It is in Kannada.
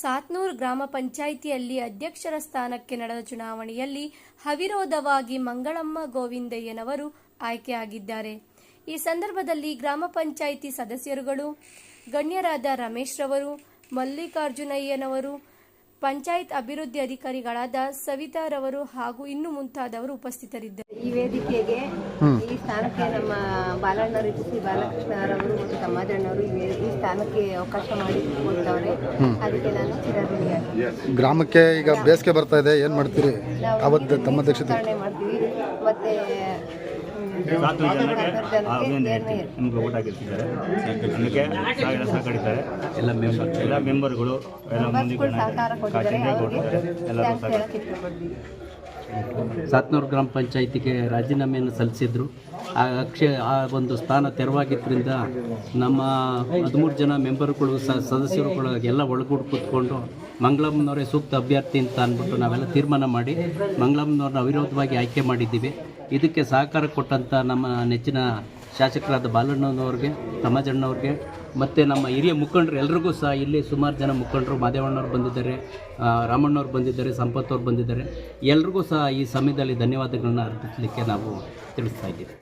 ಸಾತ್ನೂರ್ ಗ್ರಾಮ ಪಂಚಾಯಿತಿಯಲ್ಲಿ ಅಧ್ಯಕ್ಷರ ಸ್ಥಾನಕ್ಕೆ ನಡೆದ ಚುನಾವಣೆಯಲ್ಲಿ ಅವಿರೋಧವಾಗಿ ಮಂಗಳಮ್ಮ ಗೋವಿಂದಯ್ಯನವರು ಆಯ್ಕೆಯಾಗಿದ್ದಾರೆ. ಈ ಸಂದರ್ಭದಲ್ಲಿ ಗ್ರಾಮ ಪಂಚಾಯಿತಿ ಸದಸ್ಯರುಗಳು ಗಣ್ಯರಾದ ರಮೇಶ್ ರವರು ಮಲ್ಲಿಕಾರ್ಜುನಯ್ಯನವರು ಪಂಚಾಯತ್ ಅಭಿವೃದ್ಧಿ ಅಧಿಕಾರಿಗಳಾದ ಸವಿತಾರವರು ಹಾಗೂ ಇನ್ನು ಮುಂತಾದವರು ಉಪಸ್ಥಿತರಿದ್ದರು. ಈ ವೇದಿಕೆಗೆ ಈ ಸ್ಥಾನಕ್ಕೆ ನಮ್ಮ ಬಾಲಣ್ಣರು ಶ್ರೀ ಬಾಲಕೃಷ್ಣರವರು ಮತ್ತು ತಮ್ಮಾಜಣ್ಣವರು ಈ ಸ್ಥಾನಕ್ಕೆ ಅವಕಾಶ ಮಾಡಿ ಕೊಡ್ತವ್ರೆ. ಅದಕ್ಕೆ ನಾನು ಚಿರಋಣಿಯಾಗಿ. ಗ್ರಾಮಕ್ಕೆ ಈಗ ಬೇಸಿಗೆ ಬರ್ತಾ ಇದೆ. ಏನ್ ಮಾಡ್ತೀರಿ? ಅವತ್ತು ತಮ್ಮ ಅಧ್ಯಕ್ಷತೆ. ವಿತರಣೆ ಮಾಡ್ತೀವಿ. ಮತ್ತೆ ಸಾತು ಜನಕ್ಕೆ. ನಿಮ್ಗೆ ಹಾಕಿರ್ತಿದ್ದಾರೆ. ಅದಕ್ಕೆ ಸಾವಿರ ಸಹಕರಿದ್ದಾರೆ ಎಲ್ಲ ಮೆಂಬರ್ ಎಲ್ಲ ಮೆಂಬರ್ಗಳು ಎಲ್ಲ ಮುಂದೆ ಎಲ್ಲರೂ ಸಹಕಾರ ಸಾತ್ನೂರು ಗ್ರಾಮ ಪಂಚಾಯಿತಿಗೆ ರಾಜೀನಾಮೆಯನ್ನು ಸಲ್ಲಿಸಿದ್ರು. ಆ ಅಕ್ಷಯ, ಆ ಒಂದು ಸ್ಥಾನ ತೆರವಾಗಿದ್ದರಿಂದ ನಮ್ಮ ಹದಿಮೂರು ಜನ ಮೆಂಬರ್ಗಳು, ಸ, ಸದಸ್ಯರುಗಳು ಎಲ್ಲ ಒಳಗೂಡು ಕೂತ್ಕೊಂಡು ಮಂಗಳಮ್ಮನವರೇ ಸೂಕ್ತ ಅಭ್ಯರ್ಥಿ ಅಂತ ಅಂದ್ಬಿಟ್ಟು ನಾವೆಲ್ಲ ತೀರ್ಮಾನ ಮಾಡಿ ಮಂಗಳಮ್ಮನವ್ರನ್ನ ಅವಿರೋಧವಾಗಿ ಆಯ್ಕೆ ಮಾಡಿದ್ದೀವಿ. ಇದಕ್ಕೆ ಸಹಕಾರ ಕೊಟ್ಟಂಥ ನಮ್ಮ ನೆಚ್ಚಿನ ಶಾಸಕರಾದ ಬಾಲಣ್ಣನವ್ರಿಗೆ ತಮ್ಮಜಣ್ಣವ್ರಿಗೆ ಮತ್ತು ನಮ್ಮ ಹಿರಿಯ ಮುಖಂಡರು ಎಲ್ರಿಗೂ ಸಹ ಇಲ್ಲಿ ಸುಮಾರು ಜನ ಮುಖಂಡರು ಮಾದೇವಣ್ಣವ್ರು ಬಂದಿದ್ದಾರೆ ರಾಮಣ್ಣವ್ರು ಬಂದಿದ್ದಾರೆ, ಸಂಪತ್ ಅವ್ರು ಬಂದಿದ್ದಾರೆ. ಎಲ್ರಿಗೂ ಸಹ ಈ ಸಮಯದಲ್ಲಿ ಧನ್ಯವಾದಗಳನ್ನ ಅರ್ಪಿಸಲಿಕ್ಕೆ ನಾವು ತಿಳಿಸ್ತಾ ಇದ್ದೀವಿ.